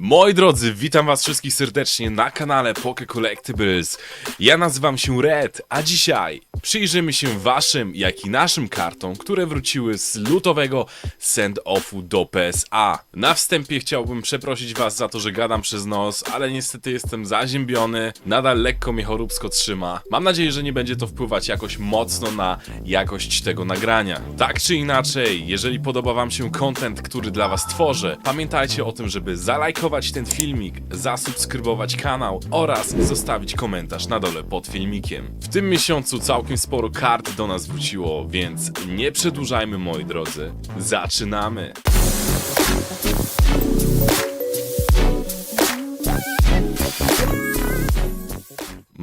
Moi drodzy, witam was wszystkich serdecznie na kanale Poke Collectibles. Ja nazywam się Red, a dzisiaj przyjrzymy się waszym, jak i naszym kartom, które wróciły z lutowego send-offu do PSA. Na wstępie chciałbym przeprosić was za to, że gadam przez nos, ale niestety jestem zaziębiony, nadal lekko mnie choróbsko trzyma. Mam nadzieję, że nie będzie to wpływać jakoś mocno na jakość tego nagrania. Tak czy inaczej, jeżeli podoba wam się content, który dla was tworzę, pamiętajcie o tym, żeby zalajkować ten filmik, zasubskrybować kanał oraz zostawić komentarz na dole pod filmikiem. W tym miesiącu całkiem sporo kart do nas wróciło, więc nie przedłużajmy moi drodzy. Zaczynamy!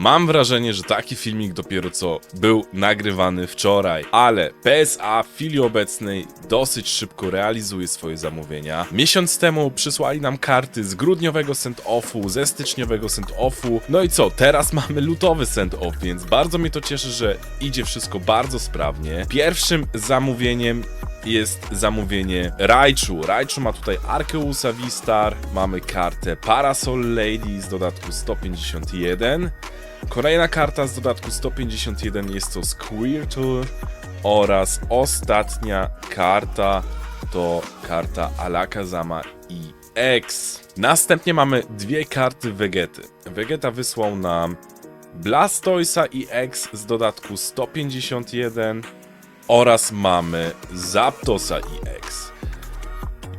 Mam wrażenie, że taki filmik dopiero co był nagrywany wczoraj, ale PSA w chwili obecnej dosyć szybko realizuje swoje zamówienia. Miesiąc temu przysłali nam karty z grudniowego send-offu, ze styczniowego send-offu. No i co, teraz mamy lutowy send-off, więc bardzo mnie to cieszy, że idzie wszystko bardzo sprawnie. Pierwszym zamówieniem jest zamówienie Raichu. Raichu ma tutaj Arkeusa V-Star, mamy kartę Parasol Lady z dodatku 151. Kolejna karta z dodatku 151 jest to Squirtle oraz ostatnia karta to karta Alakazama EX. Następnie mamy dwie karty Vegety. Vegeta wysłał nam Blastoisa EX z dodatku 151 oraz mamy Zapdosa EX.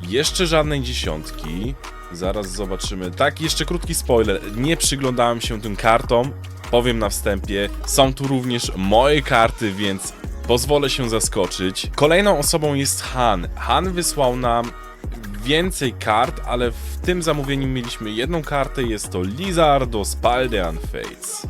Jeszcze żadnej dziesiątki. Zaraz zobaczymy. Tak, jeszcze krótki spoiler. Nie przyglądałem się tym kartom. Powiem na wstępie. Są tu również moje karty, więc pozwolę się zaskoczyć. Kolejną osobą jest Han. Han wysłał nam więcej kart, ale w tym zamówieniu mieliśmy jedną kartę. Jest to Lizardo Spaldean Fates.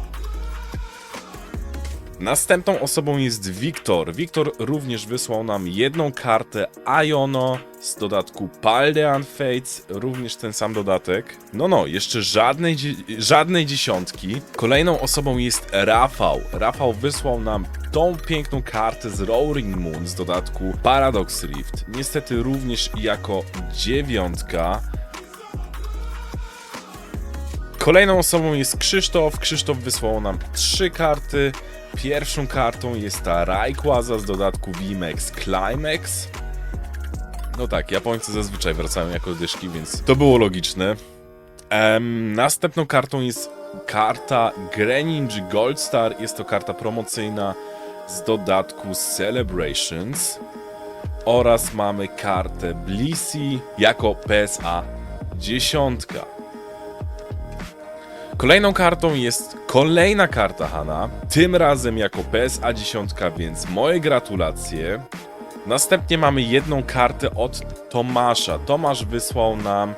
Następną osobą jest Wiktor. Wiktor również wysłał nam jedną kartę Iono z dodatku Paldean Fates, również ten sam dodatek. No no, jeszcze żadnej, żadnej dziesiątki. Kolejną osobą jest Rafał. Rafał wysłał nam tą piękną kartę z Roaring Moon z dodatku Paradox Rift. Niestety również jako dziewiątka. Kolejną osobą jest Krzysztof. Krzysztof wysłał nam trzy karty. Pierwszą kartą jest ta Rayquaza z dodatku VMAX Climax. No tak, Japońcy zazwyczaj wracają jako dyszki, więc to było logiczne. Następną kartą jest karta Greninja Gold Star. Jest to karta promocyjna z dodatku Celebrations. Oraz mamy kartę Blissey jako PSA dziesiątka. Kolejną kartą jest kolejna karta Hana, tym razem jako PSA 10, więc moje gratulacje. Następnie mamy jedną kartę od Tomasza. Tomasz wysłał nam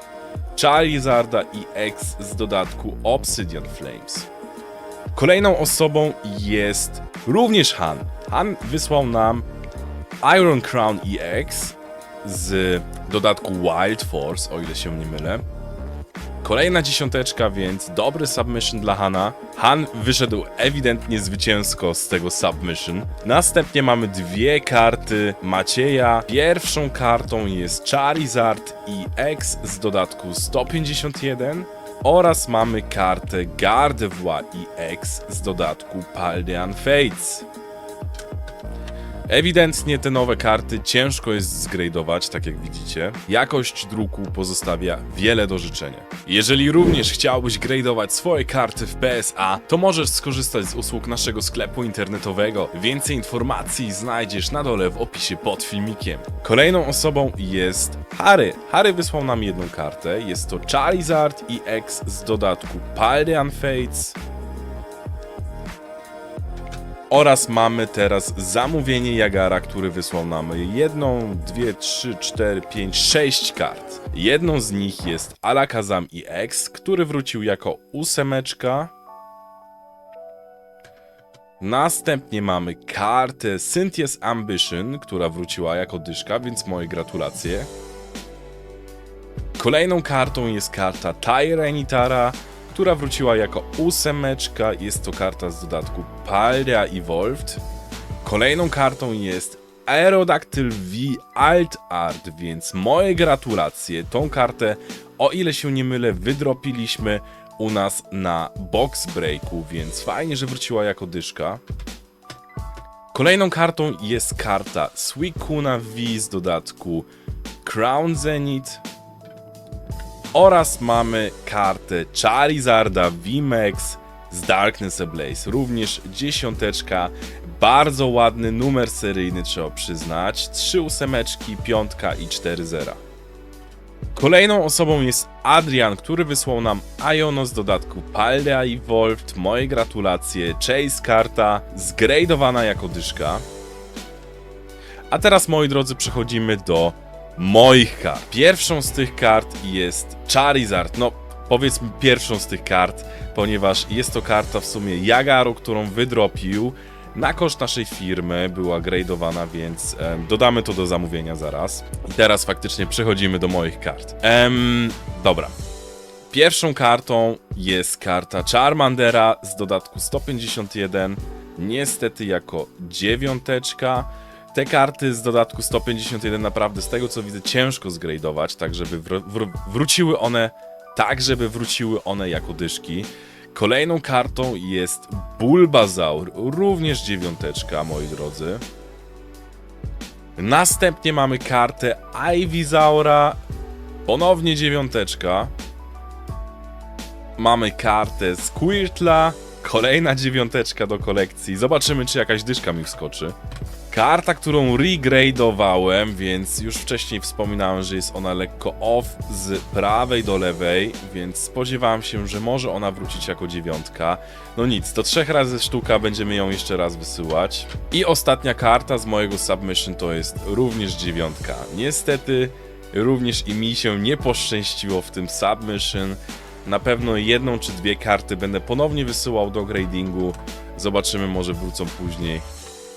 Charizarda i X z dodatku Obsidian Flames. Kolejną osobą jest również Han. Han wysłał nam Iron Crown EX z dodatku Wild Force, o ile się nie mylę. Kolejna dziesiąteczka, więc dobry submission dla Hana. Han wyszedł ewidentnie zwycięsko z tego submission. Następnie mamy dwie karty Macieja. Pierwszą kartą jest Charizard i X z dodatku 151. Oraz mamy kartę Gardevoir i X z dodatku Paldean Fates. Ewidentnie te nowe karty ciężko jest zgradować, tak jak widzicie. Jakość druku pozostawia wiele do życzenia. Jeżeli również chciałbyś gradować swoje karty w PSA, to możesz skorzystać z usług naszego sklepu internetowego. Więcej informacji znajdziesz na dole w opisie pod filmikiem. Kolejną osobą jest Harry. Harry wysłał nam jedną kartę. Jest to Charizard i X z dodatku Paldean Fates. Oraz mamy teraz zamówienie Jagara, który wysłał nam jedną, dwie, trzy, cztery, pięć, sześć kart. Jedną z nich jest Alakazam i X, który wrócił jako ósemeczka. Następnie mamy kartę Cynthia's Ambition, która wróciła jako dyszka, więc moje gratulacje. Kolejną kartą jest karta Tyranitara, która wróciła jako ósemeczka. Jest to karta z dodatku Paldea Evolved. Kolejną kartą jest Aerodactyl V Alt Art, więc moje gratulacje. Tą kartę o ile się nie mylę, wydropiliśmy u nas na box breaku, więc fajnie, że wróciła jako dyszka. Kolejną kartą jest karta Suicuna V z dodatku Crown Zenith oraz mamy kartę Charizarda VMAX z Darkness Ablaze, również dziesiąteczka, bardzo ładny numer seryjny trzeba przyznać, trzy ósemeczki, piątka i cztery zera. Kolejną osobą jest Adrian, który wysłał nam Iono z dodatku Paldea Evolved. Moje gratulacje. Chase karta zgradowana jako dyszka. A teraz, moi drodzy, przechodzimy do moich kart. Pierwszą z tych kart jest Charizard. No, powiedzmy pierwszą z tych kart, ponieważ jest to karta w sumie Jagaru, którą wydropił. Na koszt naszej firmy była gradowana, więc em, dodamy to do zamówienia zaraz. I teraz faktycznie przechodzimy do moich kart. Em, dobra. Pierwszą kartą jest karta Charmandera z dodatku 151. Niestety jako dziewiąteczka. Te karty z dodatku 151 naprawdę z tego co widzę ciężko zgradować, tak żeby wr- wr- wróciły one tak, żeby wróciły one jako dyszki. Kolejną kartą jest Bulbazaur, również dziewiąteczka, moi drodzy. Następnie mamy kartę Ivysaura, ponownie dziewiąteczka. Mamy kartę Squirtla, kolejna dziewiąteczka do kolekcji. Zobaczymy, czy jakaś dyszka mi wskoczy. Karta, którą regradowałem, więc już wcześniej wspominałem, że jest ona lekko off z prawej do lewej, więc spodziewałem się, że może ona wrócić jako dziewiątka. No nic, to trzech razy sztuka, będziemy ją jeszcze raz wysyłać. I ostatnia karta z mojego submission to jest również dziewiątka. Niestety, również i mi się nie poszczęściło w tym submission. Na pewno jedną czy dwie karty będę ponownie wysyłał do gradingu. Zobaczymy, może wrócą później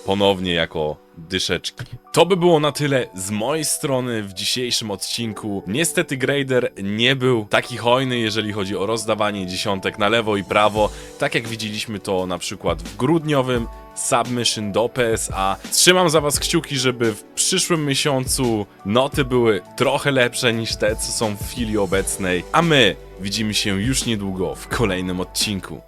ponownie jako dyszeczki. To by było na tyle z mojej strony w dzisiejszym odcinku. Niestety grader nie był taki hojny, jeżeli chodzi o rozdawanie dziesiątek na lewo i prawo, tak jak widzieliśmy to na przykład w grudniowym submission do PSA. Trzymam za was kciuki, żeby w przyszłym miesiącu noty były trochę lepsze niż te, co są w chwili obecnej, a my widzimy się już niedługo w kolejnym odcinku.